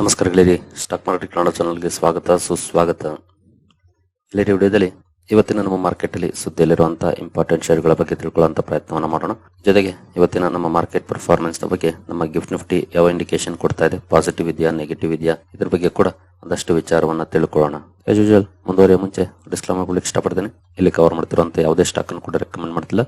ನಮಸ್ಕಾರ ಗೆಳೆಯರಿ, stock market Kannada ಚಾನಲ್ಗೆ ಸ್ವಾಗತ, ಸುಸ್ವಾಗತ. ಗೆಳೆಯರಿ, ವಿಡಿಯೋದಲ್ಲಿ ಇವತ್ತಿನ ನಮ್ಮ ಮಾರ್ಕೆಟ್ ಅಲ್ಲಿ ಸುದ್ದಿಯಲ್ಲಿರುವಂತಹ ಇಂಪಾರ್ಟೆಂಟ್ ಶೇರ್ಗಳ ಬಗ್ಗೆ ತಿಳ್ಕೊಳ್ಳುವಂತ ಪ್ರಯತ್ನವನ್ನು ಮಾಡೋಣ. ಜೊತೆಗೆ ಇವತ್ತಿನ ನಮ್ಮ ಮಾರ್ಕೆಟ್ ಪರ್ಫಾರ್ಮೆನ್ಸ್ನ ಬಗ್ಗೆ ನಮ್ಮ ಗಿಫ್ಟ್ ನಿಫ್ಟಿ ಯಾವ ಇಂಡಿಕೇಶನ್ ಕೊಡ್ತಾ ಇದೆ ಪಾಸಿಟಿವ್ ಇದೆಯಾ ನೆಗೆಟಿವ್ ಇದೆಯಾ, ಇದ್ರ ಬಗ್ಗೆ ಕೂಡ ಒಂದಷ್ಟು ವಿಚಾರವನ್ನ ತಿಳ್ಕೊಳ್ಳೋಣ. ಆಸ್ ಯೂಶುವಲ್ ಮುಂದುವರಿಯ ಮುಂಚೆ ಡಿಸ್ಕ್ಲೈಮರ್ ಕೊಡ್ಲಿಕ್ಕೆ ಇಷ್ಟಪಡ್ತೇನೆ. ಇಲ್ಲಿ ಕವರ್ ಮಾಡ್ತಿರುವಂಥ ಯಾವುದೇ ಸ್ಟಾಕ್ ಅನ್ನು ಕೂಡ ರೆಕಮೆಂಡ್ ಮಾಡ್ತಿಲ್ಲ.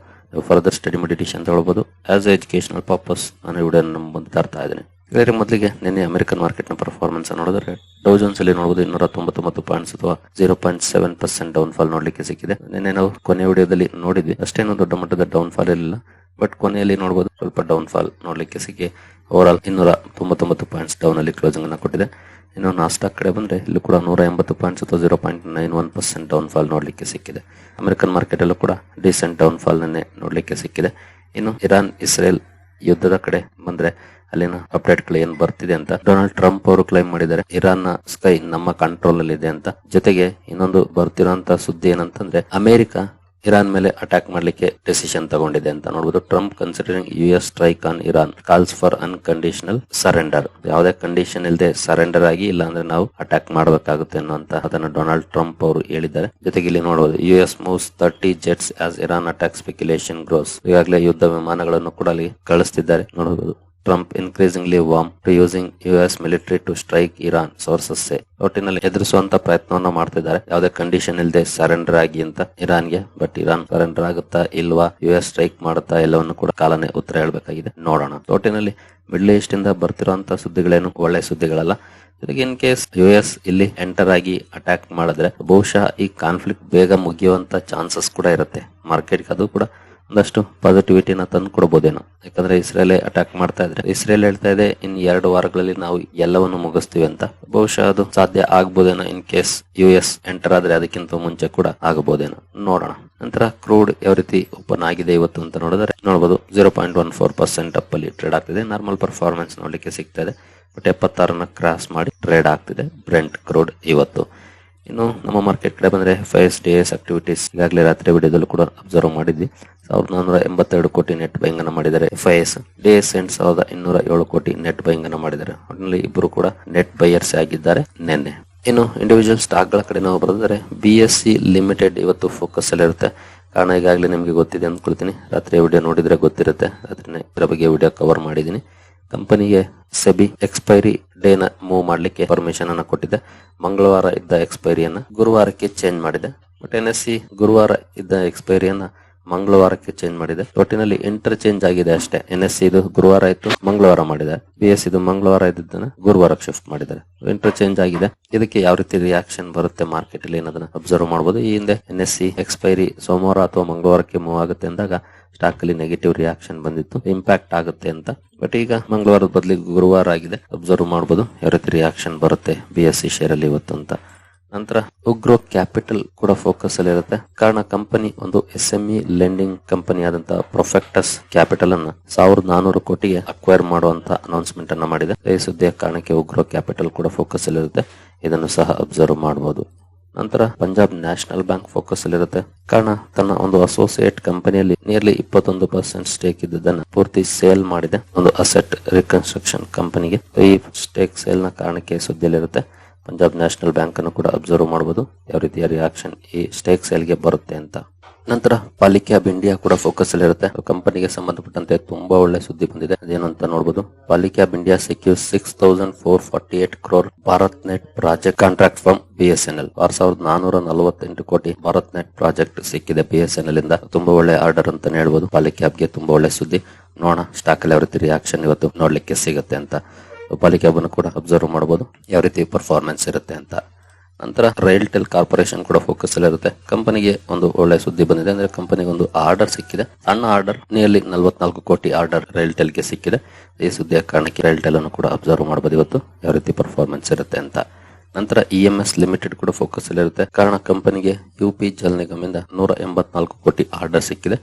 ಫರ್ದರ್ ಸ್ಟಡಿ ಮೆಡಿಟೇಷನ್ ಅಂತ ಹೇಳ್ಬೋದು ಆಸ್ ಎ ಎಜುಕೇಶನಲ್ ಪರ್ಪಸ್ ನಾನು ವಿಡಿಯೋ ಮುಂದೆ ತರ್ತಾ ಇದ್ದೀನಿ. ಬೇರೆ ಮೊದಲಿಗೆ ನಿನ್ನೆ ಅಮೆರಿಕನ್ ಮಾರ್ಕೆಟ್ನ ಪರ್ಫಾರ್ಮೆನ್ಸ್ ನೋಡಿದ್ರೆ ಡೌ ಜೋನ್ಸ್ ಅಲ್ಲಿ ನೋಡಬಹುದು ಇನ್ನೂರ ತೊಂಬತ್ತೊಂಬತ್ತು ಪಾಯಿಂಟ್ಸ್ ಅಥವಾ zero point seven percent down fall ನೋಡ್ಲಿಕ್ಕೆ ಸಿಕ್ಕಿದೆ. ನಿನ್ನೆ ನಾವು ಕೊನೆ ವಿಡಿಯೋದಲ್ಲಿ ನೋಡಿದ್ವಿ. ಅಷ್ಟೇನು ದೊಡ್ಡ ಮಟ್ಟದ ಡೌನ್ ಫಾಲ್ ಇರಲಿಲ್ಲ. ಬಟ್ ಕೊನೆಯಲ್ಲಿ ನೋಡಬಹುದು ಸ್ವಲ್ಪ ಡೌನ್ ಫಾಲ್ ನೋಡ್ಲಿಕ್ಕೆ ಸಿಕ್ಕಿ. ಓವರ್ ಆಲ್ ಇನ್ನೂರ ತೊಂಬತ್ತೊಂಬತ್ತು ಪಾಯಿಂಟ್ಸ್ ಡೌನ್ ಅಲ್ಲಿ ಕ್ಲೋಸಿಂಗ್ ಅನ್ನು ಕೊಟ್ಟಿದೆ. ಇನ್ನು ನಾಸ್ಟಾಕ್ ಕಡೆ ಬಂದ್ರೆ ಇಲ್ಲಿ ಕೂಡ ನೂರ ಎಂಬತ್ತು ಪಾಯಿಂಟ್ಸ್ ಅಥವಾ zero point nine one percent down fall ನೋಡ್ಲಿಕ್ಕೆ ಸಿಕ್ಕಿದೆ. ಅಮೆರಿಕನ್ ಮಾರ್ಕೆಟ್ ಅಲ್ಲೂ ಕೂಡ ಡಿಸೆಂಟ್ ಡೌನ್ ಫಾಲ್ ನೆನ್ನೆ ನೋಡ್ಲಿಕ್ಕೆ ಸಿಕ್ಕಿದೆ. ಇನ್ನು ಇರಾನ್, ಇಸ್ರೇಲ್ ಯುದ್ಧದ ಕಡೆ ಬಂದ್ರೆ ಅಲ್ಲಿನ ಅಪ್ಡೇಟ್ಗಳು ಏನ್ ಬರ್ತಿದೆ ಅಂತ ಡೊನಾಲ್ಡ್ ಟ್ರಂಪ್ ಅವರು ಕ್ಲೈಮ್ ಮಾಡಿದ್ದಾರೆ. ಇರಾನ್ನ ಸ್ಕೈ ನಮ್ಮ ಕಂಟ್ರೋಲ್ ಅಲ್ಲಿ ಇದೆ ಅಂತ. ಜೊತೆಗೆ ಇನ್ನೊಂದು ಬರ್ತಿರೋಂತ ಸುದ್ದಿ ಏನಂತಂದ್ರೆ, ಅಮೆರಿಕ ಇರಾನ್ ಮೇಲೆ ಅಟ್ಯಾಕ್ ಮಾಡಲಿಕ್ಕೆ ಡೆಸಿಷನ್ ತಗೊಂಡಿದೆ ಅಂತ ನೋಡಬಹುದು Trump considering U S strike on Iran calls for unconditional surrender ಯಾವುದೇ ಕಂಡೀಷನ್ ಇಲ್ಲದೆ ಸರೆಂಡರ್ ಆಗಿ ಇಲ್ಲ ಅಂದ್ರೆ ನಾವು ಅಟ್ಯಾಕ್ ಮಾಡಬೇಕಾಗುತ್ತೆ ಅನ್ನುವಂತ ಅದನ್ನು ಡೊನಾಲ್ಡ್ ಟ್ರಂಪ್ ಅವರು ಹೇಳಿದ್ದಾರೆ. ಜೊತೆಗೆ ಇಲ್ಲಿ ನೋಡಬಹುದು U S moves thirty jets as Iran attack speculation grows ಈಗಾಗಲೇ ಯುದ್ಧ ವಿಮಾನಗಳನ್ನು ಕೂಡ ಅಲ್ಲಿ ಕಳಿಸ್ತಿದ್ದಾರೆ. ನೋಡಬಹುದು Trump increasingly warm to using US military to strike Iran sources ಒಟ್ಟಿನಲ್ಲಿ ಎದುರಿಸುವಂತ ಪ್ರಯತ್ನವನ್ನ ಮಾಡ್ತಿದ್ದಾರೆ. ಯಾವುದೇ ಕಂಡೀಷನ್ ಇಲ್ಲದೆ ಸರೆಂಡರ್ ಆಗಿ ಅಂತ ಇರಾನ್ಗೆ ಬಟ್ ಇರಾನ್ ಸರೆಂಡರ್ ಆಗುತ್ತಾ ಇಲ್ವಾ ಯುಎಸ್ ಸ್ಟ್ರೈಕ್ ಮಾಡುತ್ತಾ ಎಲ್ಲವನ್ನು ಕೂಡ ಕಾಲನೇ ಉತ್ತರ ಹೇಳಬೇಕಾಗಿದೆ. ನೋಡೋಣ. ಒಟ್ಟಿನಲ್ಲಿ ಮಿಡ್ಲ್ ಈಸ್ಟ್ ಇಂದ ಬರ್ತಿರುವಂತಹ ಸುದ್ದಿಗಳೇನು? ಒಳ್ಳೆ ಸುದ್ದಿಗಳಲ್ಲ. ಇನ್ ಕೇಸ್ ಯು ಎಸ್ ಇಲ್ಲಿ ಎಂಟರ್ ಆಗಿ ಅಟ್ಯಾಕ್ ಮಾಡಿದ್ರೆ ಬಹುಶಃ ಈ ಕಾನ್ಫ್ಲಿಕ್ಟ್ ಬೇಗ ಮುಗಿಯುವಂತ ಚಾನ್ಸಸ್ ಕೂಡ ಇರುತ್ತೆ. ಮಾರ್ಕೆಟ್ ಅದು ಕೂಡ ಒಂದಷ್ಟು ಪಾಸಿಟಿವಿಟಿನ ತಂದು ಕೊಡಬಹುದೇನೋ ಯಾಕಂದ್ರೆ ಇಸ್ರೇಲ್ ಅಟ್ಯಾಕ್ ಮಾಡ್ತಾ ಇದ್ರೆ. ಇಸ್ರೇಲ್ ಹೇಳ್ತಾ ಇದೆ, ಇನ್ ಎರಡು ವಾರಗಳಲ್ಲಿ ನಾವು ಎಲ್ಲವನ್ನು ಮುಗಿಸ್ತೀವಿ ಅಂತ. ಬಹುಶಃ ಅದು ಸಾಧ್ಯ ಆಗ್ಬೋದೇನೋ in case U S enter ಆದ್ರೆ ಅದಕ್ಕಿಂತ ಮುಂಚೆ ಕೂಡ ಆಗಬಹುದೇನೋ ನೋಡೋಣ. ನಂತರ ಕ್ರೂಡ್ ಯಾವ ರೀತಿ ಓಪನ್ ಆಗಿದೆ ಇವತ್ತು ಅಂತ ನೋಡಿದ್ರೆ ನೋಡಬಹುದು zero point one four percent up ಅಲ್ಲಿ ಟ್ರೇಡ್ ಆಗ್ತಿದೆ. ನಾರ್ಮಲ್ ಪರ್ಫಾರ್ಮೆನ್ಸ್ ನೋಡ್ಲಿಕ್ಕೆ ಸಿಗ್ತಾ ಇದೆ. ಬಟ್ ಎಪ್ಪತ್ತಾರನ್ನ ಕ್ರಾಸ್ ಮಾಡಿ ಟ್ರೇಡ್ ಆಗ್ತಿದೆ. ಬ್ರೆಂಟ್ ಕ್ರೂಡ್ ಇವತ್ತು. ಇನ್ನು ನಮ್ಮ ಮಾರ್ಕೆಟ್ ಕಡೆ ಬಂದ್ರೆ ಫೈಸ್ ಡಿ ಎಸ್ ಆಕ್ಟಿವಿಟೀಸ್ ಈಗಾಗಲೇ ರಾತ್ರಿ ವಿಡಿಯೋದಲ್ಲೂ ಕೂಡ ಅಬ್ಸರ್ವ್ ಮಾಡಿದ್ವಿ. ಸಾವಿರದ ನಾನ್ನೂರ ಎಂಬತ್ತೆರಡು ಕೋಟಿ ನೆಟ್ ಬೈಂಗ್ ಅನ್ನ ಮಾಡಿದ್ದಾರೆ F I S D S ಎಂಟ್ ಸಾವಿರದ ಇನ್ನೂರ ಏಳು ಕೋಟಿ ನೆಟ್ ಬೈಂಗ್ ಮಾಡಿದ್ದಾರೆ. ಒಟ್ಟಿನಲ್ಲಿ ಇಬ್ಬರು ಕೂಡ ನೆಟ್ ಬೈಯರ್ಸ್ ಆಗಿದ್ದಾರೆ ನಿನ್ನೆ. ಇನ್ನು ಇಂಡಿವಿಜುವಲ್ ಸ್ಟಾಕ್ಗಳ ಕಡೆ ನಾವು ಬರೆದರೆ ಬಿ ಎಸ್ ಸಿ ಲಿಮಿಟೆಡ್ ಇವತ್ತು ಫೋಕಸ್ ಅಲ್ಲಿ ಇರುತ್ತೆ. ಕಾರಣ ಈಗಾಗಲೇ ನಿಮಗೆ ಗೊತ್ತಿದೆ ಅಂದ್ಕೊಳ್ತೀನಿ. ರಾತ್ರಿ ವಿಡಿಯೋ ನೋಡಿದ್ರೆ ಗೊತ್ತಿರುತ್ತೆ. ರಾತ್ರಿನೇ ಇದರ ಬಗ್ಗೆ ವಿಡಿಯೋ ಕವರ್ ಮಾಡಿದ್ದೀನಿ. ಕಂಪನಿಗೆ ಸೆಬಿ ಎಕ್ಸ್ಪೈರಿ ಡೇನ ಮೂವ್ ಮಾಡಲಿಕ್ಕೆ ಪರ್ಮಿಷನ್ ಅನ್ನು ಕೊಟ್ಟಿದೆ. ಮಂಗಳವಾರ ಇದ್ದ ಎಕ್ಸ್ಪೈರಿಯನ್ನು ಗುರುವಾರಕ್ಕೆ ಚೇಂಜ್ ಮಾಡಿದೆ. ಬಟ್ ಎನ್ ಎಸ್ ಸಿ ಗುರುವಾರ ಇದ್ದ ಎಕ್ಸ್ಪೈರಿಯನ್ನ ಮಂಗಳವಾರಕ್ಕೆ ಚೇಂಜ್ ಮಾಡಿದೆ. ಒಟ್ಟಿನಲ್ಲಿ ಇಂಟರ್ ಚೇಂಜ್ ಆಗಿದೆ ಅಷ್ಟೇ. ಎನ್ ಎಸ್ ಸಿ ಇದು ಗುರುವಾರ ಇತ್ತು ಮಂಗಳವಾರ ಮಾಡಿದೆ. ಬಿ ಎಸ್ ಇದು ಮಂಗಳವಾರ ಇದ್ದನ್ನ ಗುರುವಾರಕ್ಕೆ ಶಿಫ್ಟ್ ಮಾಡಿದ್ದಾರೆ. ಇಂಟರ್ ಚೇಂಜ್ ಆಗಿದೆ. ಇದಕ್ಕೆ ಯಾವ ರೀತಿ ರಿಯಾಕ್ಷನ್ ಬರುತ್ತೆ ಮಾರ್ಕೆಟ್ ಅಲ್ಲಿ ಅನ್ನೋದನ್ನ ಅಬ್ಸರ್ವ್ ಮಾಡಬಹುದು ಈ ಹಿಂದೆ ಎನ್ ಎಸ್ ಸಿ ಎಕ್ಸ್ಪೈರಿ ಸೋಮವಾರ ಅಥವಾ ಮಂಗಳವಾರಕ್ಕೆ ಮೂವ್ ಆಗುತ್ತೆ ಅಂದಾಗ ಸ್ಟಾಕ್ ಅಲ್ಲಿ ನೆಗೆಟಿವ್ ರಿಯಾಕ್ಷನ್ ಬಂದಿತ್ತು. ಇಂಪ್ಯಾಕ್ಟ್ ಆಗುತ್ತೆ ಅಂತ. ಬಟ್ ಈಗ ಮಂಗಳವಾರದ ಬದಲಿಗೆ ಗುರುವಾರ ಆಗಿದೆ. ಅಬ್ಸರ್ವ್ ಮಾಡಬಹುದು ಯಾವ ರೀತಿ ರಿಯಾಕ್ಷನ್ ಬರುತ್ತೆ ಬಿ ಎಸ್ ಸಿ ಶೇರ್ ಅಲ್ಲಿ ಇವತ್ತು ಅಂತ. ನಂತರ ಉಗ್ರೋ ಕ್ಯಾಪಿಟಲ್ ಕೂಡ ಫೋಕಸ್ ಅಲ್ಲಿ ಇರುತ್ತೆ. ಕಾರಣ ಕಂಪನಿ ಒಂದು S M E lending company ಆದಂತಹ ಪ್ರೊಫೆಕ್ಟಸ್ ಕ್ಯಾಪಿಟಲ್ ಅನ್ನ ಸಾವಿರದ ನಾನೂರು ಕೋಟಿಗೆ ಅಕ್ವೈರ್ ಮಾಡುವಂತ ಅನೌನ್ಸ್ಮೆಂಟ್ ಅನ್ನ ಮಾಡಿದೆ. ಈ ಸುದ್ದಿಯ ಕಾರಣಕ್ಕೆ ಉಗ್ರೋ ಕ್ಯಾಪಿಟಲ್ ಕೂಡ ಫೋಕಸ್ ಅಲ್ಲಿ ಇರುತ್ತೆ. ಇದನ್ನು ಸಹ ಅಬ್ಸರ್ವ್ ಮಾಡಬಹುದು ನಂತರ ಪಂಜಾಬ್ ನ್ಯಾಷನಲ್ ಬ್ಯಾಂಕ್ ಫೋಕಸ್ ಅಲ್ಲಿರುತ್ತೆ ಕಾರಣ ತನ್ನ ಒಂದು ಅಸೋಸಿಯೇಟ್ ಕಂಪನಿಯಲ್ಲಿ ನಿಯರ್ಲಿ ಇಪ್ಪತ್ತೊಂದು ಪರ್ಸೆಂಟ್ ಸ್ಟೇಕ್ ಇದ್ದದನ್ನ ಪೂರ್ತಿ ಸೇಲ್ ಮಾಡಿದೆ. ಒಂದು ಅಸೆಟ್ ರಿಕನ್ಸ್ಟ್ರಕ್ಷನ್ ಕಂಪನಿಗೆ. ಈ ಸ್ಟೇಕ್ ಸೇಲ್ನ ಕಾರಣಕ್ಕೆ ಸುದ್ದಿಯಲ್ಲಿರುತ್ತೆ. ಪಂಜಾಬ್ ನ್ಯಾಷನಲ್ ಬ್ಯಾಂಕ್ ಅನ್ನು ಕೂಡ ಅಬ್ಸರ್ವ್ ಮಾಡಬಹುದು ಯಾವ ರೀತಿಯ ರಿಯಾಕ್ಷನ್ ಈ ಸ್ಟೇಕ್ ಸೇಲ್ಗೆ ಬರುತ್ತೆ ಅಂತ. ನಂತರ ಪಾಲಿಕೆ ಆಫ್ ಇಂಡಿಯಾ ಕೂಡ ಫೋಕಸ್ ಅಲ್ಲಿ ಇರುತ್ತೆ. ಕಂಪನಿಗೆ ಸಂಬಂಧಪಟ್ಟಂತೆ ತುಂಬಾ ಒಳ್ಳೆ ಸುದ್ದಿ ಬಂದಿದೆ. ಅದೇನು ಅಂತ ನೋಡಬಹುದು ಪಾಲಿಕೆ of India secure six thousand four forty eight crore Bharat net project contract from L R ಸಾವಿರದ ನಾನೂರ ನಲವತ್ತೆಂಟು ಕೋಟಿ ಭಾರತ್ ನೆಟ್ ಪ್ರಾಜೆಕ್ಟ್ ಸಿಕ್ಕಿದೆ ಬಿ ಎಸ್ ಎನ್ ಎಲ್ ಇಂದ. ತುಂಬಾ ಒಳ್ಳೆ ಆರ್ಡರ್ ಅಂತ ಹೇಳ್ಬಹುದು ಪಾಲಿಕೆ ಆಫ್ಗೆ ತುಂಬಾ ಒಳ್ಳೆ ಸುದ್ದಿ. ನೋಡೋಣ ಸ್ಟಾಕ್ ಅಲ್ಲಿ ಯಾವ ರೀತಿ ರಿಯಾಕ್ಷನ್ ಇವತ್ತು ನೋಡ್ಲಿಕ್ಕೆ ಸಿಗುತ್ತೆ ಅಂತ. ಪಾಲಿಕೆ ಕೂಡ ಅಬ್ಸರ್ವ್ ಮಾಡಬಹುದು ಯಾವ ರೀತಿ ಪರ್ಫಾರ್ಮೆನ್ಸ್ ಇರುತ್ತೆ ಅಂತ. ನಂತರ ರೈಲ್ ಟೆಲ್ ಕಾರ್ಪೊರೇಷನ್ ಕೂಡ ಫೋಕಸ್ ಅಲ್ಲಿ ಇರುತ್ತೆ. ಕಂಪನಿಗೆ ಒಂದು ಒಳ್ಳೆ ಸುದ್ದಿ ಬಂದಿದೆ. ಅಂದ್ರೆ ಕಂಪನಿಗೆ ಒಂದು ಆರ್ಡರ್ ಸಿಕ್ಕಿದೆ. ಸಣ್ಣ ಆರ್ಡರ್ ನಿಯರ್ಲಿ ನಲವತ್ನಾಲ್ಕು ಕೋಟಿ ಆರ್ಡರ್ ರೈಲ್ ಟೆಲ್ಗೆ ಸಿಕ್ಕಿದೆ. ಈ ಸುದ್ದಿಯ ಕಾರಣಕ್ಕೆ ರೈಲ್ ಟೆಲ್ ಅನ್ನು ಕೂಡ ಅಬ್ಸರ್ವ್ ಮಾಡಬಹುದು ಇವತ್ತು. ಯಾವ ರೀತಿ ಪರ್ಫಾರ್ಮೆನ್ಸ್ ಇರುತ್ತೆ ಅಂತ. ನಂತರ ಇ ಎಂ ಎಸ್ ಲಿಮಿಟೆಡ್ ಕೂಡ ಫೋಕಸ್ ಅಲ್ಲಿ ಇರುತ್ತೆ. ಕಾರಣ ಕಂಪನಿಗೆ ಯು ಪಿ ಜಲ್ ನಿಗಮಿಂದ ನೂರ ಎಂಬತ್ನಾಲ್ಕು ಕೋಟಿ ಆರ್ಡರ್ ಸಿಕ್ಕಿದೆ.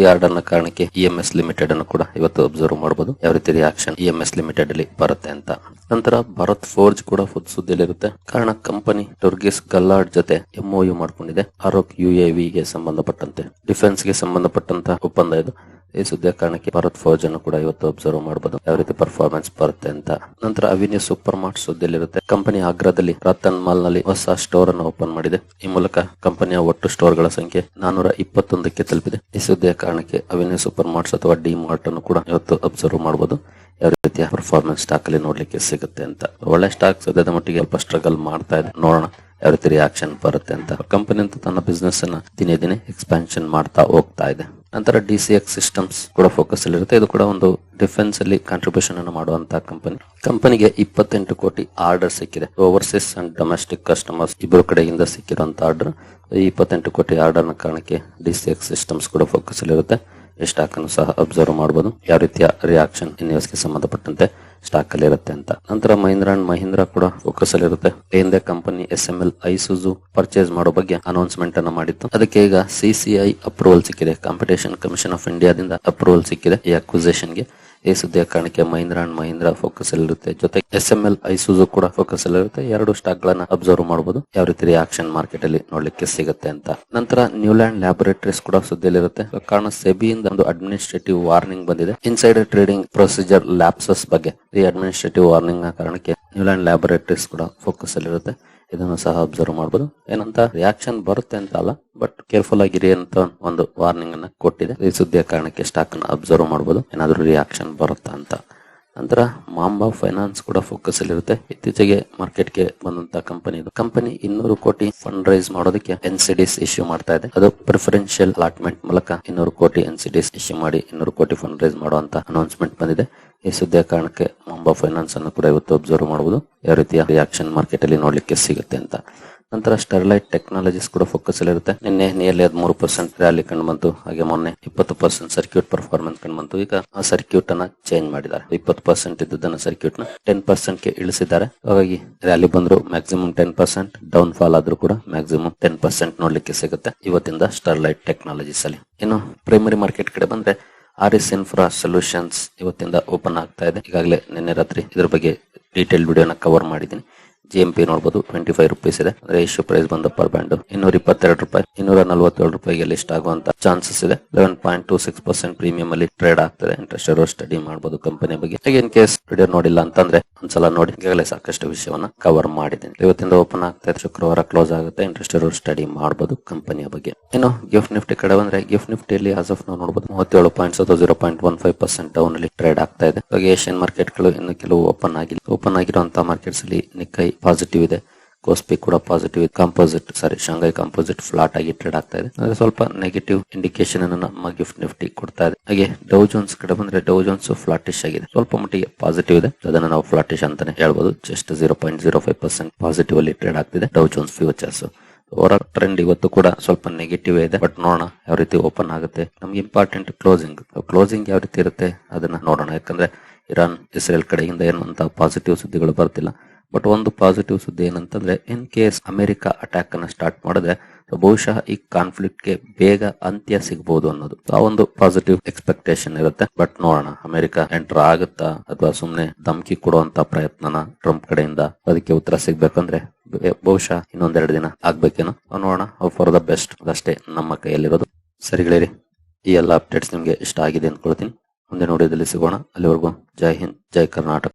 ಈ ಆರ್ಡರ್ ಕಾರಣಕ್ಕೆ ಇ ಎಂ ಎಸ್ ಲಿಮಿಟೆಡ್ ಅನ್ನು ಕೂಡ ಇವತ್ತು ಅಬ್ಸರ್ವ್ ಮಾಡಬಹುದು ಯಾವ ರೀತಿ reaction E M S limited ಅಲ್ಲಿ ಬರುತ್ತೆ ಅಂತ. ನಂತರ ಭಾರತ್ ಫೋರ್ಜ್ ಕೂಡ ಸುದ್ದಿಯಲ್ಲಿರುತ್ತೆ. ಕಾರಣ ಕಂಪನಿ ಟುರ್ಗಿಸ್ ಗಲ್ಲಾಡ್ ಜೊತೆ ಎಂಒಯು ಮಾಡ್ಕೊಂಡಿದೆ. ಆರೋಕ್ ಯು ಎ ಗೆ ಸಂಬಂಧಪಟ್ಟಂತೆ. ಡಿಫೆನ್ಸ್ಗೆ ಸಂಬಂಧಪಟ್ಟಂತ ಒಪ್ಪಂದ ಇದು. ಈ ಸುದ್ದಿಯ ಕಾರಣಕ್ಕೆ ಭಾರತ್ ಫೌಜ್ ಅನ್ನು ಕೂಡ ಇವತ್ತು ಅಬ್ಸರ್ವ್ ಮಾಡಬಹುದು ಯಾವ ರೀತಿ ಪರ್ಫಾರ್ಮೆನ್ಸ್ ಬರುತ್ತೆ ಅಂತ. ನಂತರ ಅವಿನ್ಯೂ ಸೂಪರ್ ಮಾರ್ಟ್ ಸುದ್ದಿಯಲ್ಲಿರುತ್ತೆ. ಕಂಪನಿ ಆಗ್ರಾದಲ್ಲಿ ರತನ್ ಮಾಲ್ನಲ್ಲಿ ಹೊಸ ಸ್ಟೋರ್ ಅನ್ನು ಓಪನ್ ಮಾಡಿದೆ. ಈ ಮೂಲಕ ಕಂಪನಿಯ ಒಟ್ಟು ಸ್ಟೋರ್ಗಳ ಸಂಖ್ಯೆ ನಾನೂರ ಇಪ್ಪತ್ತೊಂದಕ್ಕೆ ತಲುಪಿದೆ. ಈ ಸುದ್ದಿಯ ಕಾರಣಕ್ಕೆ ಅವಿನ್ಯೂ ಸೂಪರ್ ಮಾರ್ಟ್ಸ್ ಅಥವಾ ಡಿ ಮಾರ್ಟ್ ಅನ್ನು ಕೂಡ ಇವತ್ತು ಅಬ್ಸರ್ವ್ ಮಾಡಬಹುದು ಯಾವ ರೀತಿಯ ಪರ್ಫಾರ್ಮೆನ್ಸ್ ಸ್ಟಾಕ್ ಅಲ್ಲಿ ನೋಡ್ಲಿಕ್ಕೆ ಸಿಗುತ್ತೆ ಅಂತ. ಒಳ್ಳೆ ಸ್ಟಾಕ್ ಸದ್ಯದ ಮಟ್ಟಿಗೆ ಸ್ವಲ್ಪ ಸ್ಟ್ರಗಲ್ ಮಾಡ್ತಾ ಇದೆ. ನೋಡೋಣ. ಯಾವ ರೀತಿ ರಿಯಾಕ್ಷನ್ ಬರುತ್ತೆ ಅಂತ. ಕಂಪನಿ ಅಂತ ತನ್ನ ಬಿಸ್ನೆಸ್ ಅನ್ನ ದಿನೇ ದಿನೇ ಎಕ್ಸ್ಪಾನ್ಷನ್ ಮಾಡ್ತಾ ಹೋಗ್ತಾ ಇದೆ. ನಂತರ ಡಿ ಸಿ ಎಕ್ಸ್ ಸಿಸ್ಟಮ್ಸ್ ಕೂಡ ಫೋಕಸ್ ಅಲ್ಲಿ ಇರುತ್ತೆ. ಇದು ಕೂಡ ಒಂದು ಡಿಫೆನ್ಸ್ ಅಲ್ಲಿ ಕಾಂಟ್ರಿಬ್ಯೂಷನ್ ಅನ್ನು ಮಾಡುವಂತಹ ಕಂಪನಿ ಕಂಪನಿಗೆ ಇಪ್ಪತ್ತೆಂಟು ಕೋಟಿ ಆರ್ಡರ್ ಸಿಕ್ಕಿದೆ. ಓವರ್ಸೀಸ್ ಅಂಡ್ ಡೊಮೆಸ್ಟಿಕ್ ಕಸ್ಟಮರ್ಸ್ ಇಬ್ಬರು ಕಡೆಯಿಂದ ಸಿಕ್ಕಿರುವಂತಹ ಆರ್ಡರ್ ಈ ಇಪ್ಪತ್ತೆಂಟು ಕೋಟಿ ಆರ್ಡರ್ನ ಕಾರಣಕ್ಕೆ ಡಿ ಸಿ ಎಕ್ಸ್ ಸಿಸ್ಟಮ್ಸ್ ಕೂಡ ಫೋಕಸ್ ಅಲ್ಲಿ ಇರುತ್ತೆ. ಸ್ಟಾಕ್ ಅನ್ನು ಸಹ ಅಬ್ಸರ್ವ್ ಮಾಡಬಹುದು ಯಾವ ರೀತಿಯ ರಿಯಾಕ್ಷನ್ಗೆ ಸಂಬಂಧಪಟ್ಟಂತೆ ಸ್ಟಾಕ್ ಅಲ್ಲಿ ಇರುತ್ತೆ ಅಂತ. ನಂತರ ಮಹೀಂದ್ರ ಅಂಡ್ ಮಹೀಂದ್ರ ಕೂಡ ಫೋಕಸ್ ಅಲ್ಲಿ ಇರುತ್ತೆ. ಹಿಂದೆ company S M L Isuzu purchase ಮಾಡೋ ಬಗ್ಗೆ ಅನೌನ್ಸ್ಮೆಂಟ್ ಅನ್ನು ಮಾಡಿತ್ತು. ಅದಕ್ಕೆ ಈಗ ಸಿಸಿಐ ಅಪ್ರೂವಲ್ ಸಿಕ್ಕಿದೆ. ಕಾಂಪಿಟೇಷನ್ ಕಮಿಷನ್ ಆಫ್ ಇಂಡಿಯಾದಿಂದ ಅಪ್ರೂವಲ್ ಸಿಕ್ಕಿದೆ ಈ ಅಕ್ವಿಸೇಷನ್ಗೆ. ಈ ಸುದ್ದಿಯ ಕಾರಣಕ್ಕೆ ಮಹೀಂದ್ರ ಅಂಡ್ ಮಹೀಂದ್ರ ಫೋಕಸ್ ಅಲ್ಲಿ ಇರುತ್ತೆ. ಜೊತೆ ಎಸ್ ಎಂ ಎಲ್ ಐಸೂಸು ಕೂಡ ಫೋಕಸ್ ಅಲ್ಲಿ ಇರುತ್ತೆ. ಎರಡು ಸ್ಟಾಕ್ ಗಳನ್ನ ಅಬ್ಸರ್ವ್ ಮಾಡಬಹುದು ಯಾವ ರೀತಿ ರಿಯಾಕ್ಷನ್ ಮಾರ್ಕೆಟ್ ಅಲ್ಲಿ ನೋಡ್ಲಿಕ್ಕೆ ಸಿಗುತ್ತೆ ಅಂತ. ನಂತರ ನ್ಯೂಲ್ಯಾಂಡ್ ಲ್ಯಾಬೊರೇಟರೀಸ್ ಕೂಡ ಸುದ್ದಿಯಲ್ಲಿರುತ್ತೆ ಕಾರಣ ಸೆಬಿಯಿಂದ ಒಂದು ಅಡ್ಮಿನಿಸ್ಟ್ರೇಟಿವ್ ವಾರ್ನಿಂಗ್ ಬಂದಿದೆ. ಇನ್ಸೈಡರ್ ಟ್ರೇಡಿಂಗ್ ಪ್ರೊಸೀಜರ್ ಲ್ಯಾಪ್ಸಸ್ ಬಗ್ಗೆ. ಈ ಅಡ್ಮಿನಿಸ್ಟ್ರೇಟಿವ್ ವಾರ್ನಿಂಗ್ನ ಕಾರಣಕ್ಕೆ ನ್ಯೂಲ್ಯಾಂಡ್ ಲ್ಯಾಬೊರೇಟರೀಸ್ ಕೂಡ ಫೋಕಸ್ ಅಲ್ಲಿ ಇರುತ್ತೆ. ಇದನ್ನು ಸಹ ಅಬ್ಸರ್ವ್ ಮಾಡಬಹುದು ಏನಂತ? ರಿಯಾಕ್ಷನ್ ಬರುತ್ತೆ ಅಂತ ಅಲ್ಲ ಬಟ್ ಕೇರ್ಫುಲ್ ಆಗಿರಿ ಅಂತ ಒಂದು ವಾರ್ನಿಂಗ್ ಅನ್ನ ಕೊಟ್ಟಿದೆ. ಈ ಸುದ್ದಿಯ ಕಾರಣಕ್ಕೆ ಸ್ಟಾಕ್ ಅನ್ನು ಅಬ್ಸರ್ವ್ ಮಾಡಬಹುದು ಏನಾದ್ರೂ ರಿಯಾಕ್ಷನ್ ಬರುತ್ತಾ ಅಂತ. ನಂತರ ಮಾಂಬಾ ಫೈನಾನ್ಸ್ ಕೂಡ ಫೋಕಸ್ ಅಲ್ಲಿ ಇರುತ್ತೆ. ಇತ್ತೀಚೆಗೆ ಮಾರ್ಕೆಟ್ಗೆ ಬಂದಂತ ಕಂಪನಿ ಇದು. ಕಂಪನಿ ಇನ್ನೂರು ಕೋಟಿ ಫಂಡ್ ರೈಸ್ ಮಾಡೋದಕ್ಕೆ ಎನ್ ಸಿ ಡಿಸ್ ಇಶ್ಯೂ ಮಾಡ್ತಾ ಇದೆ. ಅದು ಪ್ರಿಫರೆನ್ಷಿಯಲ್ ಅಲಾಟ್ಮೆಂಟ್ ಮೂಲಕ ಇನ್ನೂರು ಕೋಟಿ ಎನ್ ಸಿ ಡಿಸ್ ಇಶ್ಯೂ ಮಾಡಿ ಇನ್ನೂರು ಕೋಟಿ ಫಂಡ್ ರೈಸ್ ಮಾಡುವಂತ ಅನೌನ್ಸ್ಮೆಂಟ್ ಬಂದಿದೆ. ಈ ಸುದ್ದಿಯ ಕಾರಣಕ್ಕೆ ಮಾಂಬಾ ಫೈನಾನ್ಸ್ ಅನ್ನು ಕೂಡ ಇವತ್ತು ಅಬ್ಸರ್ವ್ ಮಾಡಬಹುದು ಯಾವ ರೀತಿಯ ರಿಯಾಕ್ಷನ್ ಮಾರ್ಕೆಟ್ ಅಲ್ಲಿ ನೋಡ್ಲಿಕ್ಕೆ ಸಿಗುತ್ತೆ ಅಂತ. ನಂತರ ಸ್ಟೆರ್ಲೈಟ್ ಟೆಕ್ನಾಲಜೀಸ್ ಕೂಡ ಫೋಕಸ್ ಅಲ್ಲಿ ಇರುತ್ತೆ. ನಿನ್ನೆ ನಿಯರ್ಲಿ ಹದಿಮೂರು ಪರ್ಸೆಂಟ್ ರ್ಯಾಲಿ ಕಂಡು ಹಾಗೆ ಮೊನ್ನೆ ಇಪ್ಪತ್ತು ಪರ್ಸೆಂಟ್ ಸರ್ಕ್ಯೂಟ್ ಪರ್ಫಾರ್ಮೆನ್ಸ್ ಕಂಡು ಬಂತು. ಈಗ ಆ ಸರ್ಕ್ಯೂಟ್ ಅನ್ನ ಚೇಂಜ್ ಮಾಡಿದ್ದಾರೆ. ಇಪ್ಪತ್ತು ಪರ್ಸೆಂಟ್ ಇದ್ದದನ್ನ ಸರ್ಕ್ಯೂಟ್ನ ಟೆನ್ ಪರ್ಸೆಂಟ್ಗೆ ಇಳಿಸಿದ್ದಾರೆ. ಹಾಗಾಗಿ ರ್ಯಾಲಿ ಬಂದ್ರು maximum ten percent down fall ಆದ್ರೂ ಕೂಡ ಮ್ಯಾಕ್ಸಿಮಮ್ ಟೆನ್ ಪರ್ಸೆಂಟ್ ನೋಡ್ಲಿಕ್ಕೆ ಸಿಗುತ್ತೆ ಇವತ್ತಿಂದ ಸ್ಟರ್ಲೈಟ್ ಟೆಕ್ನಾಲಜೀಸ್ ಅಲ್ಲಿ. ಇನ್ನು ಪ್ರೈಮರಿ ಮಾರ್ಕೆಟ್ ಕಡೆ ಬಂದ್ರೆ ಆರ್ ಎಸ್ ಇನ್ಫ್ರಾ ಸೊಲ್ಯೂಷನ್ಸ್ ಇವತ್ತಿಂದ ಓಪನ್ ಆಗ್ತಾ ಇದೆ. ಈಗಾಗಲೇ ನಿನ್ನೆ ರಾತ್ರಿ ಇದ್ರ ಬಗ್ಗೆ ಡೀಟೇಲ್ ವಿಡಿಯೋನ ಕವರ್ ಮಾಡಿದ್ದೀನಿ. ಜಿ ಪಿ ನೋಡಬಹುದು ಟ್ವೆಂಟಿ ಫೈವ್ ರುಪೀಸ್ ಇದೆ ಅಂದ್ರೆ ಇಶ್ಯೂ ಪ್ರೈಸ್ ಬಂದ ಪರ್ ಬ್ಯಾಂಡ್ ಇನ್ನೂರ ಇಪ್ಪತ್ತೆರಡು ರೂಪಾಯಿ ಇನ್ನೂರ ನಲವತ್ತೇಳು ರೂಪಾಯಿಗೆ ಲಿಸ್ಟ್ ಆಗುವಂತ ಚಾನ್ಸಸ್ ಇದೆ eleven point two six percent premium ಅಲ್ಲಿ ಟ್ರೇಡ್ ಆಗ್ತದೆ ಇಂಟ್ರೆಸ್ಟ್ ಇರೋ ಸ್ಟಡಿ ಮಾಡಬಹುದು ಕಂಪನಿ ಬಗ್ಗೆ ಹಾಗೆ ಇನ್ ಕೇಸ್ ವಿಡಿಯೋ ನೋಡಿಲ್ಲ ಅಂತಂದ್ರೆ ಒಂದ್ಸಲ ನೋಡಿ ಈಗಾಗಲೇ ಸಾಕಷ್ಟು ವಿಷಯವನ್ನ ಕವರ್ ಮಾಡಿದ್ದೀನಿ ಇವತ್ತಿಂದ ಓಪನ್ ಆಗ್ತಾ ಇದೆ ಶುಕ್ರವಾರ ಕ್ಲೋಸ್ ಆಗುತ್ತೆ ಇಂಟ್ರೆಸ್ಟ್ ಇರೋ ಸ್ಟಡಿ ಮಾಡಬಹುದು ಕಂಪನಿಯ ಬಗ್ಗೆ ಇನ್ನು ಗಿಫ್ಟ್ ನಿಫ್ಟಿ ಕಡೆ ಬಂದ್ರೆ ಗಿಫ್ಟ್ ನಿಫ್ಟಿಯಲ್ಲಿ ಆಸ್ ಆಫ್ ನಾವು ನೋಡಬಹುದು ಮೂವತ್ತೇಳು ಪಾಯಿಂಟ್ಸ್ ಅಥವಾ zero point one five percent down ಅಲ್ಲಿ ಟ್ರೇಡ್ ಆಗ್ತಾ ಇದೆ ಏಷ್ಯನ್ ಮಾರ್ಕೆಟ್ಗಳು ಇನ್ನು ಕೆಲವು ಓಪನ್ ಆಗಿಲ್ಲ ಓಪನ್ ಆಗಿರುವಂತಹ ಮಾರ್ಕೆಟ್ಸ್ ಅಲ್ಲಿ ನಿಕ್ಕೈ ಪಾಸಿಟಿವ್ ಇದೆ. ಕೋಸ್ಪಿ ಕೂಡ positive composite sorry Shanghai composite flat ಆಗಿ ಟ್ರೇಡ್ ಆಗ್ತಾ ಇದೆ. ಅಂದ್ರೆ ಸ್ವಲ್ಪ ನೆಗೆಟಿವ್ ಇಂಡಿಕೇಶನ್ ಅನ್ನು ನಮ್ಮ ಗಿಫ್ಟ್ ನಿಫ್ಟಿ ಕೊಡ್ತಾ ಇದೆ. ಹಾಗೆ ಡೌ ಜೋನ್ಸ್ ಕಡೆ ಬಂದ್ರೆ ಡೌ ಜೋನ್ಸ್ ಫ್ಲಾಟಿಶ್ ಆಗಿದೆ. ಸ್ವಲ್ಪ ಮಟ್ಟಿಗೆ ಪಾಸಿಟಿವ್ ಇದೆ. ಅದನ್ನ ನಾವು ಫ್ಲಾಟಿಶ್ ಅಂತಾನೆ ಹೇಳ್ಬೋದು. Just zero point zero five percent positive ಅಲ್ಲಿ ಟ್ರೇಡ್ ಆಗ್ತಿದೆ. Dow Jones futures over trend ಇವತ್ತು ಕೂಡ ಸ್ವಲ್ಪ ನೆಗೆಟಿವ್ ಇದೆ. ಬಟ್ ನೋಡೋಣ ಯಾವ ರೀತಿ ಓಪನ್ ಆಗುತ್ತೆ. ನಮ್ಗೆ ಇಂಪಾರ್ಟೆಂಟ್ ಕ್ಲೋಸಿಂಗ್ ಕ್ಲೋಸಿಂಗ್ ಯಾವ ರೀತಿ ಇರುತ್ತೆ ಅದನ್ನ ನೋಡೋಣ. ಯಾಕಂದ್ರೆ ಇರಾನ್ ಇಸ್ರೇಲ್ ಕಡೆಯಿಂದ ಏನಂತ ಪಾಸಿಟಿವ್ ಸುದ್ದಿಗಳು ಬರ್ತಿಲ್ಲ. ಬಟ್ ಒಂದು ಪಾಸಿಟಿವ್ ಸುದ್ದಿ ಏನಂತಂದ್ರೆ ಇನ್ ಕೇಸ್ ಅಮೆರಿಕ ಅಟ್ಯಾಕ್ ಅನ್ನ ಸ್ಟಾರ್ಟ್ ಮಾಡಿದ್ರೆ ಬಹುಶಃ ಈ ಕಾನ್ಫ್ಲಿಕ್ಟ್ಗೆ ಬೇಗ ಅಂತ್ಯ ಸಿಗಬಹುದು ಅನ್ನೋದು. ಆ ಒಂದು ಪಾಸಿಟಿವ್ ಎಕ್ಸ್ಪೆಕ್ಟೇಷನ್ ಇರುತ್ತೆ. ಬಟ್ ನೋಡೋಣ, ಅಮೆರಿಕ ಎಂಟರ್ ಆಗುತ್ತಾ ಅಥವಾ ಸುಮ್ನೆ ಧಮಕಿ ಕೊಡುವಂತ ಪ್ರಯತ್ನನ ಟ್ರಂಪ್ ಕಡೆಯಿಂದ ಅದಕ್ಕೆ ಉತ್ತರ ಸಿಗ್ಬೇಕಂದ್ರೆ ಬಹುಶಃ ಇನ್ನೊಂದೆರಡು ದಿನ ಆಗ್ಬೇಕೇನೋ. ನೋಡೋಣ ಫಾರ್ ದ ಬೆಸ್ಟ್ ಅದಷ್ಟೇ ನಮ್ಮ ಕೈಯಲ್ಲಿರೋದು. ಸರಿಗಳಿರಿ ಈ ಎಲ್ಲ ಅಪ್ಡೇಟ್ಸ್ ನಿಮ್ಗೆ ಇಷ್ಟ ಆಗಿದೆ ಅಂದ್ಕೊಳ್ತೀನಿ ಮುಂದೆ ನೋಡಿದಲ್ಲಿ ಸಿಗೋಣ. ಅಲ್ಲಿವರೆಗೂ ಜೈ ಹಿಂದ್, ಜೈ ಕರ್ನಾಟಕ.